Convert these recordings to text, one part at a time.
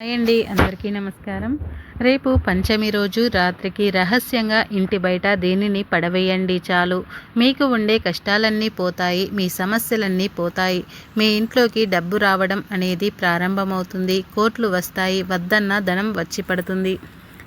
Hi అండి అందరికీ నమస్కారం. రేపు పంచమి రోజు రాత్రికి రహస్యంగా ఇంటి బయట దేనిని పడవేయండి చాలు. మీకు ఉండే కష్టాలన్నీ పోతాయి మీ సమస్యలన్నీ పోతాయి. మీ ఇంట్లోకి డబ్బు రావడం అనేది ప్రారంభమవుతుంది కోట్లు వస్తాయి వద్దన్న ధనం వచ్చి పడుతుంది.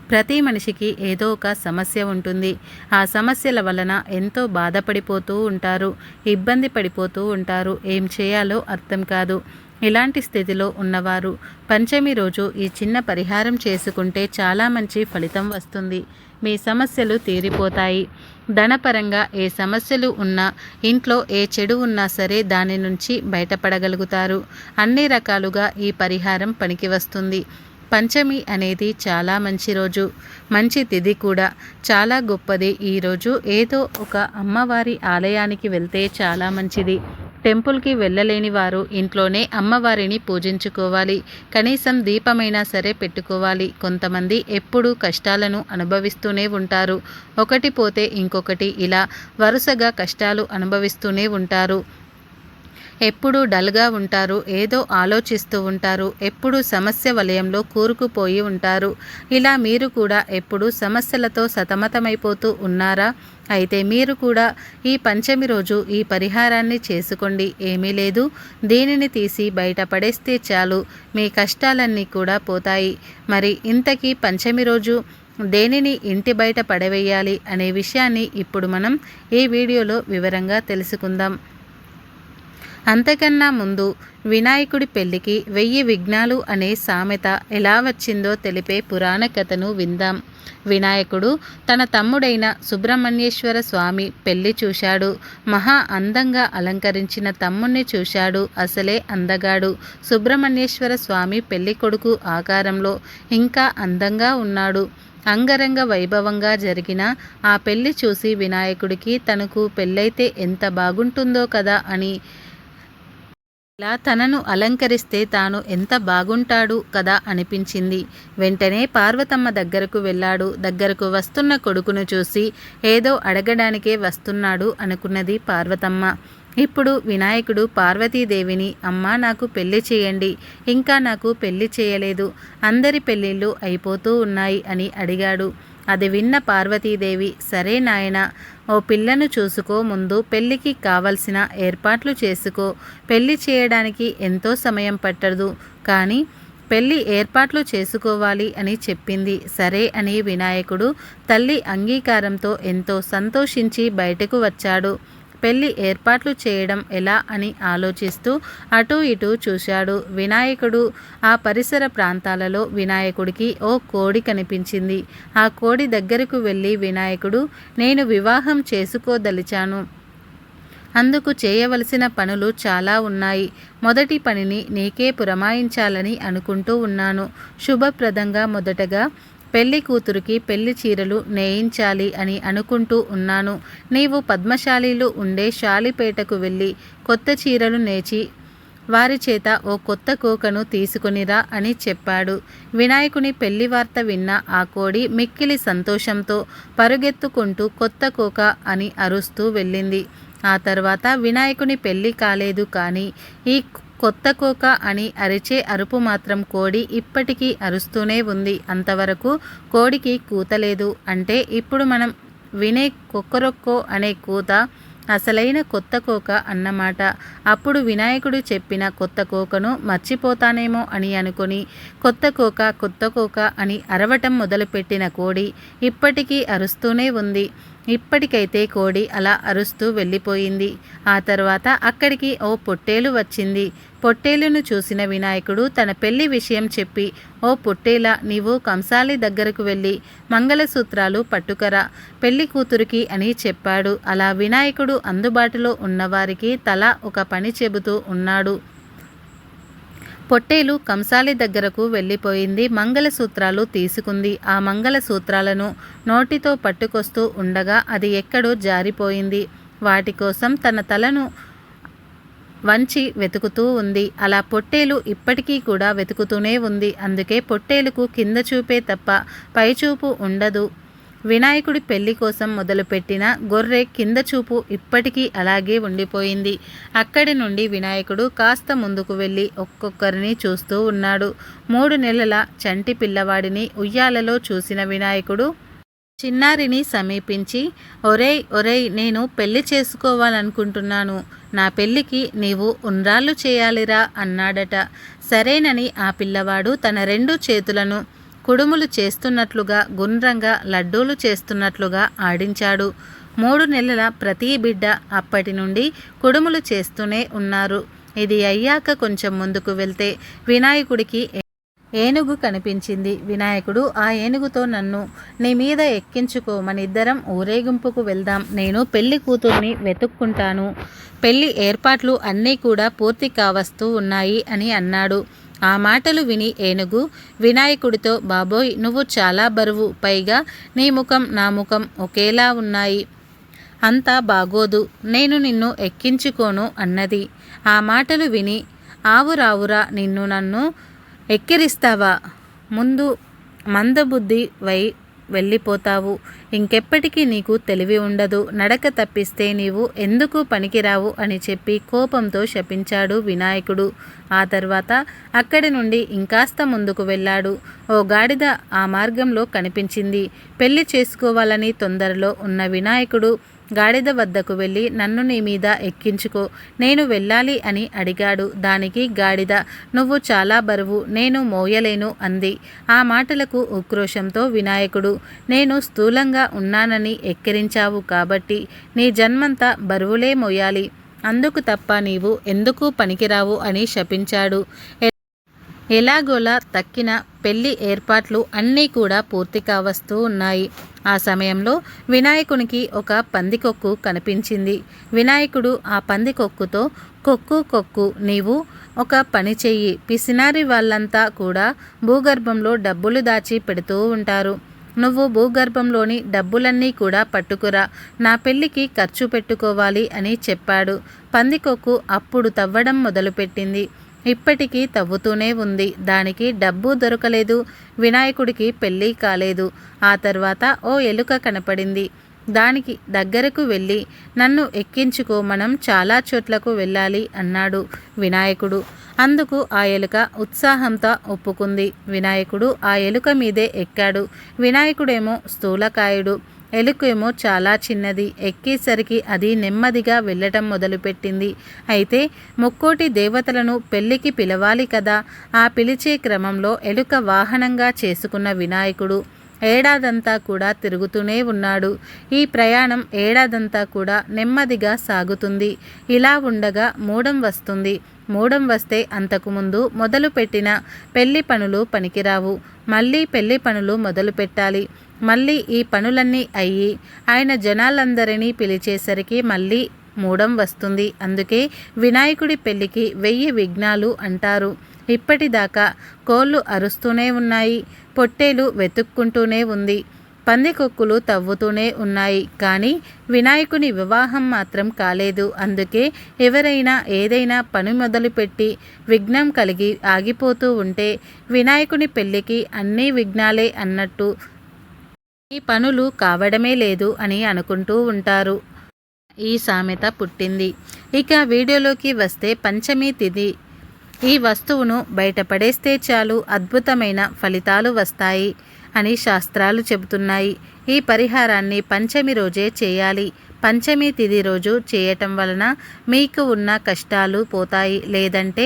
ప్రతి మనిషికి ఏదో ఒక సమస్య ఉంటుంది. ఆ సమస్యల వలన ఎంతో బాధపడిపోతూ ఉంటారు ఇబ్బంది పడిపోతూ ఉంటారు. ఏం చేయాలో అర్థం కాదు. ఇలాంటి స్థితిలో ఉన్నవారు పంచమి రోజు ఈ చిన్న పరిహారం చేసుకుంటే చాలా మంచి ఫలితం వస్తుంది. మీ సమస్యలు తీరిపోతాయి. ధనపరంగా ఏ సమస్యలు ఉన్నా ఇంట్లో ఏ చెడు ఉన్నా సరే దాని నుంచి బయటపడగలుగుతారు. అన్ని రకాలుగా ఈ పరిహారం పనికి వస్తుంది. పంచమి అనేది చాలా మంచి రోజు. మంచి తిథి కూడా. చాలా గొప్పది. ఈరోజు ఏదో ఒక అమ్మవారి ఆలయానికి వెళ్తే చాలా మంచిది. టెంపుల్కి వెళ్ళలేని వారు ఇంట్లోనే అమ్మవారిని పూజించుకోవాలి. కనీసం దీపమైనా సరే పెట్టుకోవాలి. కొంతమంది ఎప్పుడూ కష్టాలను అనుభవిస్తూనే ఉంటారు. ఒకటి పోతే ఇంకొకటి ఇలా వరుసగా కష్టాలు అనుభవిస్తూనే ఉంటారు. ఎప్పుడూ డల్గా ఉంటారు. ఏదో ఆలోచిస్తూ ఉంటారు. ఎప్పుడూ సమస్య వలయంలో కూరుకుపోయి ఉంటారు. ఇలా మీరు కూడా ఎప్పుడూ సమస్యలతో సతమతమైపోతూ ఉన్నారా? అయితే మీరు కూడా ఈ పంచమి రోజు ఈ పరిహారాన్ని చేసుకోండి. ఏమీ లేదు. దీనిని తీసి బయట పడేస్తే చాలు. మీ కష్టాలన్నీ కూడా పోతాయి. మరి ఇంతకీ పంచమి రోజు దేనిని ఇంటి బయట పడవేయాలి అనే విషయాన్ని ఇప్పుడు మనం ఈ వీడియోలో వివరంగా తెలుసుకుందాం. అంతకన్నా ముందు వినాయకుడి పెళ్ళికి వెయ్యి విఘ్నాలు అనే సామెత ఎలా వచ్చిందో తెలిపే పురాణ కథను విందాం. వినాయకుడు తన తమ్ముడైన సుబ్రహ్మణ్యేశ్వర స్వామి పెళ్ళి చూశాడు. మహా అందంగా అలంకరించిన తమ్ముణ్ణి చూశాడు. అసలే అందగాడు. సుబ్రహ్మణ్యేశ్వర స్వామి పెళ్ళి కొడుకు ఆకారంలో ఇంకా అందంగా ఉన్నాడు. అంగరంగ వైభవంగా జరిగిన ఆ పెళ్ళి చూసి వినాయకుడికి తనకు పెళ్ళైతే ఎంత బాగుంటుందో కదా అని ఇలా తనను అలంకరిస్తే తాను ఎంత బాగుంటాడు కదా అనిపించింది. వెంటనే పార్వతమ్మ దగ్గరకు వెళ్ళాడు. దగ్గరకు వస్తున్న కొడుకును చూసి ఏదో అడగడానికే వస్తున్నాడు అనుకున్నది పార్వతమ్మ. ఇప్పుడు వినాయకుడు పార్వతీదేవిని అమ్మ నాకు పెళ్ళి చేయండి. ఇంకా నాకు పెళ్ళి చేయలేదు. అందరి పెళ్ళిళ్ళు అయిపోతూ ఉన్నాయి అని అడిగాడు. అది విన్న పార్వతీదేవి సరే నాయన ఓ పిల్లను చూసుకో ముందు పెళ్ళికి కావలసిన ఏర్పాట్లు చేసుకో. పెళ్ళి చేయడానికి ఎంతో సమయం పట్టదు. కానీ పెళ్ళి ఏర్పాట్లు చేసుకోవాలి అని చెప్పింది. సరే అని వినాయకుడు తల్లి అంగీకారంతో ఎంతో సంతోషించి బయటకు వచ్చాడు. పెళ్ళి ఏర్పాట్లు చేయడం ఎలా అని ఆలోచిస్తూ అటూ ఇటూ చూశాడు. వినాయకుడు ఆ పరిసర ప్రాంతాలలో వినాయకుడికి ఓ కోడి కనిపించింది. ఆ కోడి దగ్గరకు వెళ్ళి వినాయకుడు నేను వివాహం చేసుకోదలిచాను. అందుకు చేయవలసిన పనులు చాలా ఉన్నాయి. మొదటి పనిని నీకే పురమాయించాలని అనుకుంటూ ఉన్నాను. శుభప్రదంగా మొదటగా పెళ్ళి కూతురికి పెళ్ళి చీరలు నేయించాలి అని అనుకుంటూ ఉన్నాను. నీవు పద్మశాలీలు ఉండే శాలిపేటకు వెళ్ళి కొత్త చీరలు నేచి వారి చేత ఓ కొత్త కోకను తీసుకునిరా అని చెప్పాడు. వినాయకుని పెళ్ళి వార్త విన్న ఆ కోడి మిక్కిలి సంతోషంతో పరుగెత్తుకుంటూ కొత్త కోక అని అరుస్తూ వెళ్ళింది. ఆ తర్వాత వినాయకుని పెళ్ళి కాలేదు కానీ ఈ కొత్త కోక అని అరిచే అరుపు మాత్రం కోడి ఇప్పటికీ అరుస్తూనే ఉంది. అంతవరకు కోడికి కూతలేదు అంటే ఇప్పుడు మనం వినే కుక్కరొక్కో అనే కూత అసలైన కొత్త కోక అన్నమాట. అప్పుడు వినాయకుడు చెప్పిన కొత్త కోకను మర్చిపోతానేమో అని అనుకుని కొత్త కోక కొత్త కోక అని అరవటం మొదలుపెట్టిన కోడి ఇప్పటికీ అరుస్తూనే ఉంది. ఇప్పటికైతే కోడి అలా అరుస్తూ వెళ్ళిపోయింది. ఆ తర్వాత అక్కడికి ఓ పొట్టేలు వచ్చింది. పొట్టేలును చూసిన వినాయకుడు తన పెళ్ళి విషయం చెప్పి ఓ పొట్టేల నీవు కంసాలి దగ్గరకు వెళ్ళి మంగళసూత్రాలు పట్టుకరా పెళ్ళి కూతురికి అని చెప్పాడు. అలా వినాయకుడు అందుబాటులో ఉన్నవారికి తల ఒక పని చెబుతూ ఉన్నాడు. పొట్టేలు కంసాలి దగ్గరకు వెళ్ళిపోయింది. మంగళసూత్రాలు తీసుకుంది. ఆ మంగళసూత్రాలను నోటితో పట్టుకొస్తూ ఉండగా అది ఎక్కడో జారిపోయింది. వాటి కోసం తన తలను వంచి వెతుకుతూ ఉంది. అలా పొట్టేలు ఇప్పటికీ కూడా వెతుకుతూనే ఉంది. అందుకే పొట్టేలుకు కింద చూపే తప్ప పైచూపు ఉండదు. వినాయకుడి పెళ్ళి కోసం మొదలుపెట్టిన గొర్రె కింద చూపు ఇప్పటికీ అలాగే ఉండిపోయింది. అక్కడి నుండి వినాయకుడు కాస్త ముందుకు వెళ్ళి ఒక్కొక్కరిని చూస్తూ ఉన్నాడు. మూడు నెలల చంటి పిల్లవాడిని ఉయ్యాలలో చూసిన వినాయకుడు చిన్నారిని సమీపించి ఒరేయ్ ఒరేయ్ నేను పెళ్ళి చేసుకోవాలనుకుంటున్నాను. నా పెళ్ళికి నీవు ఉండ్రాళ్ళు చేయాలిరా అన్నాడట. సరేనని ఆ పిల్లవాడు తన రెండు చేతులను కుడుములు చేస్తున్నట్లుగా గుండ్రంగా లడ్డూలు చేస్తున్నట్లుగా ఆడించాడు. మూడు నెలల ప్రతి బిడ్డ అప్పటి నుండి కుడుములు చేస్తూనే ఉన్నారు. ఇది అయ్యాక కొంచెం ముందుకు వెళ్తే వినాయకుడికి ఏనుగు కనిపించింది. వినాయకుడు ఆ ఏనుగుతో నన్ను నీ మీద ఎక్కించుకో ఊరేగింపుకు వెళ్దాం. నేను పెళ్ళి కూతుర్ని వెతుక్కుంటాను. పెళ్ళి ఏర్పాట్లు అన్నీ కూడా పూర్తి కావస్తూ ఉన్నాయి అని అన్నాడు. ఆ మాటలు విని ఏనుగు వినాయకుడితో బాబోయ్ నువ్వు చాలా బరువు పైగా నీ ముఖం నా ముఖం ఒకేలా ఉన్నాయి. అంతా బాగోదు నేను నిన్ను ఎక్కించుకోను అన్నది. ఆ మాటలు విని ఆవురావురా నిన్ను నన్ను ఎక్కిరిస్తావా? ముందు మందబుద్ధి వై వెళ్ళిపోతావు. ఇంకెప్పటికీ నీకు తెలివి ఉండదు. నడక తప్పిస్తే నీవు ఎందుకు పనికిరావు అని చెప్పి కోపంతో శపించాడు వినాయకుడు. ఆ తర్వాత అక్కడి నుండి ఇంకాస్త ముందుకు వెళ్ళాడు. ఓ గాడిద ఆ మార్గంలో కనిపించింది. పెళ్ళి చేసుకోవాలని తొందరలో ఉన్న వినాయకుడు గాడిద వద్దకు వెళ్ళి నన్ను నీ మీద ఎక్కించుకో. నేను వెళ్ళాలి అని అడిగాడు. దానికి గాడిద నువ్వు చాలా బరువు నేను మోయలేను అంది. ఆ మాటలకు ఉక్రోషంతో వినాయకుడు నేను స్థూలంగా ఉన్నానని ఎక్కిరించావు కాబట్టి నీ జన్మంతా బరువులే మోయాలి. అందుకు తప్ప నీవు ఎందుకు పనికిరావు అని శపించాడు. ఎలాగోలా తక్కిన పెళ్ళి ఏర్పాట్లు అన్నీ కూడా పూర్తి కావస్తూ ఉన్నాయి. ఆ సమయంలో వినాయకునికి ఒక పందికొక్కు కనిపించింది. వినాయకుడు ఆ పందికొక్కుతో కొక్కు కొక్కు నీవు ఒక పని చెయ్యి పిసినారి వాళ్ళంతా కూడా భూగర్భంలో డబ్బులు దాచి పెడుతూ ఉంటారు. నువ్వు భూగర్భంలోని డబ్బులన్నీ కూడా పట్టుకురా. నా పెళ్ళికి ఖర్చు పెట్టుకోవాలి అని చెప్పాడు. పందికొక్కు అప్పుడు తవ్వడం మొదలుపెట్టింది. ఇప్పటికీ తవ్వుతూనే ఉంది. దానికి డబ్బు దొరకలేదు. వినాయకుడికి పెళ్ళి కాలేదు. ఆ తర్వాత ఓ ఎలుక కనపడింది. దానికి దగ్గరకు వెళ్ళి నన్ను ఎక్కించుకో మనం చాలా చోట్లకు వెళ్ళాలి అన్నాడు వినాయకుడు. అందుకు ఆ ఎలుక ఉత్సాహంతో ఒప్పుకుంది. వినాయకుడు ఆ ఎలుక మీదే ఎక్కాడు. వినాయకుడేమో స్థూలకాయుడు. ఎలుకేమో చాలా చిన్నది. ఎక్కేసరికి అది నెమ్మదిగా వెళ్ళటం మొదలుపెట్టింది. అయితే ముక్కోటి దేవతలను పెళ్ళికి పిలవాలి కదా. ఆ పిలిచే క్రమంలో ఎలుక వాహనంగా చేసుకున్న వినాయకుడు ఏడాదంతా కూడా తిరుగుతూనే ఉన్నాడు. ఈ ప్రయాణం ఏడాదంతా కూడా నెమ్మదిగా సాగుతుంది. ఇలా ఉండగా మూడం వస్తుంది. మూడం వస్తే అంతకుముందు మొదలుపెట్టిన పెళ్ళి పనులు పనికిరావు. మళ్ళీ పెళ్ళి పనులు మొదలు పెట్టాలి. మళ్ళీ ఈ పనులన్నీ అయ్యి ఆయన జనాలందరినీ పిలిచేసరికి మళ్ళీ మూడం వస్తుంది. అందుకే వినాయకుడి పెళ్ళికి వెయ్యి విఘ్నాలు అంటారు. ఇప్పటిదాకా కోళ్ళు అరుస్తూనే ఉన్నాయి పొట్టేలు వెతుక్కుంటూనే ఉంది పందికొక్కులు తవ్వుతూనే ఉన్నాయి. కానీ వినాయకుని వివాహం మాత్రం కాలేదు. అందుకే ఎవరైనా ఏదైనా పని మొదలుపెట్టి విఘ్నం కలిగి ఆగిపోతూ ఉంటే వినాయకుని పెళ్ళికి అన్నీ విఘ్నాలే అన్నట్టు ఈ పనులు కావడమే లేదు అని అనుకుంటూ ఉంటారు. ఈ సామెత పుట్టింది. ఇక వీడియోలోకి వస్తే పంచమి తిథి ఈ వస్తువును బయటపడేస్తే చాలు అద్భుతమైన ఫలితాలు వస్తాయి అని శాస్త్రాలు చెబుతున్నాయి. ఈ పరిహారాన్ని పంచమి రోజే చేయాలి. పంచమి తిది రోజు చేయటం వలన మీకు ఉన్న కష్టాలు పోతాయి. లేదంటే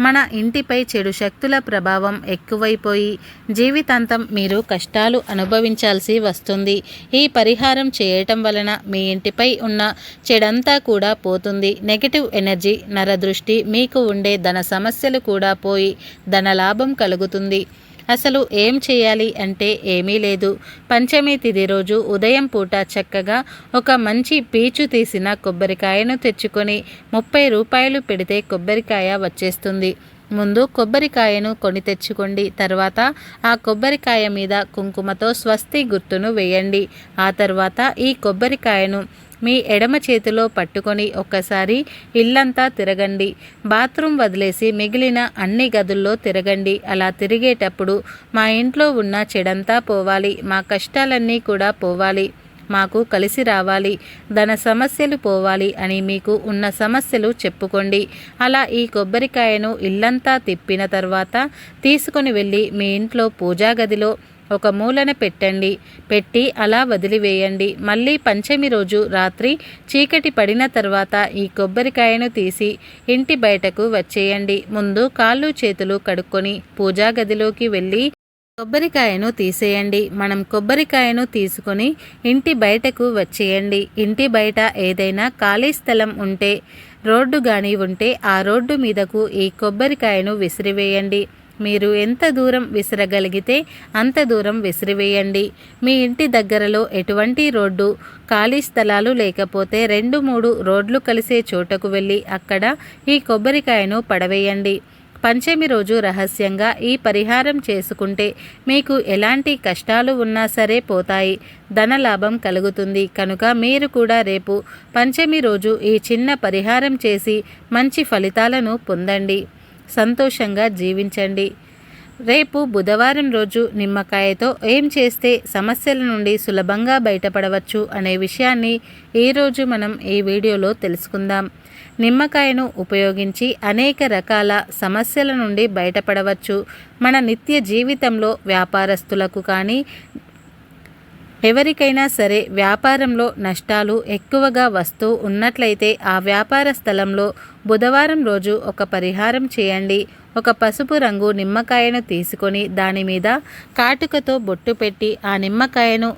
మన ఇంటిపై చెడు శక్తుల ప్రభావం ఎక్కువైపోయి జీవితాంతం మీరు కష్టాలు అనుభవించాల్సి వస్తుంది. ఈ పరిహారం చేయటం వలన మీ ఇంటిపై ఉన్న చెడంతా కూడా పోతుంది. నెగిటివ్ ఎనర్జీ నరదృష్టి మీకు ఉండే ధన సమస్యలు కూడా పోయి ధన లాభం కలుగుతుంది. అసలు ఏం చేయాలి అంటే ఏమీ లేదు. పంచమి తిది రోజు ఉదయం పూట చక్కగా ఒక మంచి పీచు తీసిన కొబ్బరికాయను తెచ్చుకొని ముప్పై రూపాయలు పెడితే కొబ్బరికాయ వచ్చేస్తుంది. ముందు కొబ్బరికాయను కొని తెచ్చుకోండి. తర్వాత ఆ కొబ్బరికాయ మీద కుంకుమతో స్వస్తి గుర్తును వేయండి. ఆ తర్వాత ఈ కొబ్బరికాయను మీ ఎడమ చేతిలో పట్టుకొని ఒక్కసారి ఇల్లంతా తిరగండి. బాత్రూమ్ వదిలేసి మిగిలిన అన్ని గదుల్లో తిరగండి. అలా తిరిగేటప్పుడు మా ఇంట్లో ఉన్న చెడంతా పోవాలి. మా కష్టాలన్నీ కూడా పోవాలి. మాకు కలిసి రావాలి. ధన సమస్యలు పోవాలి అని మీకు ఉన్న సమస్యలు చెప్పుకోండి. అలా ఈ కొబ్బరికాయను ఇల్లంతా తిప్పిన తర్వాత తీసుకొని వెళ్ళి మీ ఇంట్లో పూజా గదిలో ఒక మూలన పెట్టండి. పెట్టి అలా వదిలివేయండి. మళ్ళీ పంచమి రోజు రాత్రి చీకటి పడిన తర్వాత ఈ కొబ్బరికాయను తీసి ఇంటి బయటకు వచ్చేయండి. ముందు కాళ్ళు చేతులు కడుక్కొని పూజా గదిలోకి వెళ్ళి కొబ్బరికాయను తీసేయండి. మనం కొబ్బరికాయను తీసుకొని ఇంటి బయటకు వచ్చేయండి. ఇంటి బయట ఏదైనా ఖాళీ స్థలం ఉంటే రోడ్డు కానీ ఉంటే ఆ రోడ్డు మీదకు ఈ కొబ్బరికాయను విసిరివేయండి. మీరు ఎంత దూరం విసిరగలిగితే అంత దూరం విసిరివేయండి. మీ ఇంటి దగ్గరలో ఎటువంటి రోడ్డు ఖాళీ స్థలాలు లేకపోతే రెండు మూడు రోడ్లు కలిసే చోటకు వెళ్ళి అక్కడ ఈ కొబ్బరికాయను పడవేయండి. పంచమి రోజు రహస్యంగా ఈ పరిహారం చేసుకుంటే మీకు ఎలాంటి కష్టాలు ఉన్నా సరే పోతాయి. ధనలాభం కలుగుతుంది. కనుక మీరు కూడా రేపు పంచమి రోజు ఈ చిన్న పరిహారం చేసి మంచి ఫలితాలను పొందండి. సంతోషంగా జీవించండి. రేపు బుధవారం రోజు నిమ్మకాయతో ఏం చేస్తే సమస్యల నుండి సులభంగా బయటపడవచ్చు అనే విషయాన్ని ఈరోజు మనం ఈ వీడియోలో తెలుసుకుందాం. నిమ్మకాయను ఉపయోగించి అనేక రకాల సమస్యల నుండి బయటపడవచ్చు. మన నిత్య జీవితంలో వ్యాపారస్తులకు కానీ ఎవరికైనా సరే వ్యాపారంలో నష్టాలు ఎక్కువగా వస్తూ ఉన్నట్లయితే ఆ వ్యాపార స్థలంలో బుధవారం రోజు ఒక పరిహారం చేయండి. ఒక పసుపు రంగు నిమ్మకాయను తీసుకొని దాని మీద కాటుకతో బొట్టు పెట్టి ఆ నిమ్మకాయను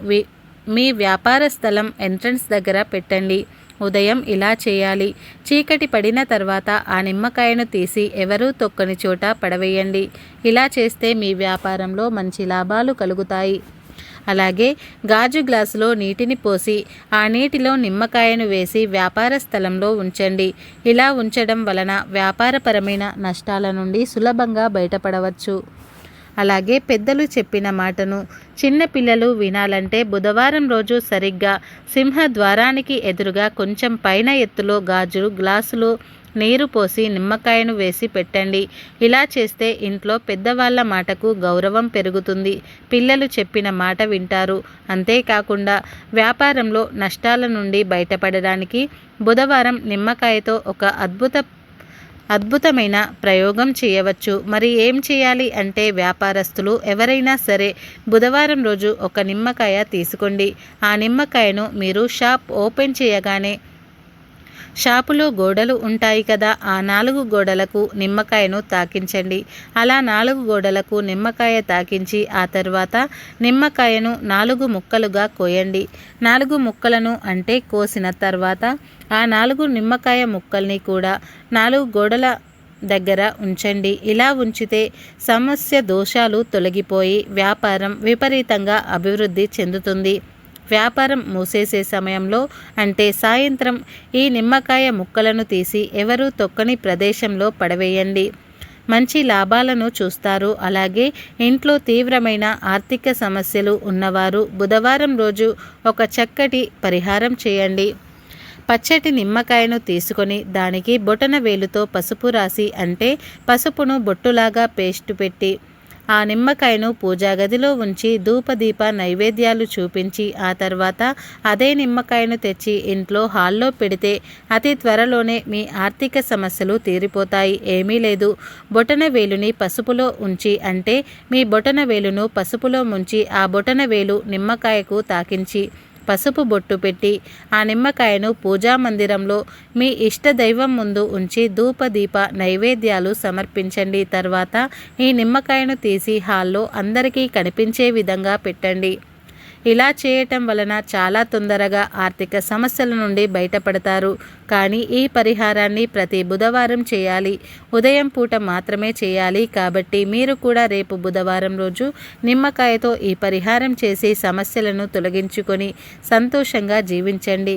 మీ వ్యాపార స్థలం ఎంట్రన్స్ దగ్గర పెట్టండి. ఉదయం ఇలా చేయాలి. చీకటి పడిన తర్వాత ఆ నిమ్మకాయను తీసి ఎవరూ తొక్కని చోట పడవేయండి. ఇలా చేస్తే మీ వ్యాపారంలో మంచి లాభాలు కలుగుతాయి. అలాగే గాజు గ్లాసులో నీటిని పోసి ఆ నీటిలో నిమ్మకాయను వేసి వ్యాపార స్థలంలో ఉంచండి. ఇలా ఉంచడం వలన వ్యాపారపరమైన నష్టాల నుండి సులభంగా బయటపడవచ్చు. అలాగే పెద్దలు చెప్పిన మాటను చిన్నపిల్లలు వినాలంటే బుధవారం రోజు సరిగ్గా సింహ ద్వారానికి ఎదురుగా కొంచెం పైన ఎత్తులో గాజు గ్లాసులు నీరు పోసి నిమ్మకాయను వేసి పెట్టండి. ఇలా చేస్తే ఇంట్లో పెద్దవాళ్ళ మాటకు గౌరవం పెరుగుతుంది. పిల్లలు చెప్పిన మాట వింటారు. అంతేకాకుండా వ్యాపారంలో నష్టాల నుండి బయటపడడానికి బుధవారం నిమ్మకాయతో ఒక అద్భుత అద్భుతమైన ప్రయోగం చేయవచ్చు. మరి ఏం చేయాలి అంటే వ్యాపారస్తులు ఎవరైనా సరే బుధవారం రోజు ఒక నిమ్మకాయ తీసుకోండి. ఆ నిమ్మకాయను మీరు షాప్ ఓపెన్ చేయగానే షాపులో గోడలు ఉంటాయి కదా ఆ నాలుగు గోడలకు నిమ్మకాయను తాకించండి. అలా నాలుగు గోడలకు నిమ్మకాయ తాకించి ఆ తర్వాత నిమ్మకాయను నాలుగు ముక్కలుగా కోయండి. నాలుగు ముక్కలను అంటే కోసిన తర్వాత ఆ నాలుగు నిమ్మకాయ ముక్కల్ని కూడా నాలుగు గోడల దగ్గర ఉంచండి. ఇలా ఉంచితే సమస్య దోషాలు తొలగిపోయి వ్యాపారం విపరీతంగా అభివృద్ధి చెందుతుంది. వ్యాపారం మూసేసే సమయంలో అంటే సాయంత్రం ఈ నిమ్మకాయ ముక్కలను తీసి ఎవరూ తొక్కని ప్రదేశంలో పడవేయండి. మంచి లాభాలను చూస్తారు. అలాగే ఇంట్లో తీవ్రమైన ఆర్థిక సమస్యలు ఉన్నవారు బుధవారం రోజు ఒక చక్కటి పరిహారం చేయండి. పచ్చటి నిమ్మకాయను తీసుకొని దానికి బొటన వేలుతో పసుపు రాసి అంటే పసుపును బొట్టులాగా పేస్ట్ పెట్టి ఆ నిమ్మకాయను పూజా గదిలో ఉంచి ధూపదీప నైవేద్యాలు చూపించి ఆ తర్వాత అదే నిమ్మకాయను తెచ్చి ఇంట్లో హాల్లో పెడితే అతి త్వరలోనే మీ ఆర్థిక సమస్యలు తీరిపోతాయి. ఏమీ లేదు. బొటన వేలుని పసుపులో ఉంచి అంటే మీ బొటన వేలును పసుపులో ముంచి ఆ బొటన వేలు నిమ్మకాయకు తాకించి పసుపు బొట్టు పెట్టి ఆ నిమ్మకాయను పూజా మందిరంలో మీ ఇష్ట దైవం ముందు ఉంచి ధూపదీప నైవేద్యాలు సమర్పించండి. తర్వాత ఈ నిమ్మకాయను తీసి హాల్లో అందరికీ కనిపించే విధంగా పెట్టండి. ఇలా చేయటం వలన చాలా తొందరగా ఆర్థిక సమస్యల నుండి బయటపడతారు. కానీ ఈ పరిహారాన్ని ప్రతి బుధవారం చేయాలి. ఉదయం పూట మాత్రమే చేయాలి కాబట్టి మీరు కూడా రేపు బుధవారం రోజు నిమ్మకాయతో ఈ పరిహారం చేసి సమస్యలను తొలగించుకొని సంతోషంగా జీవించండి.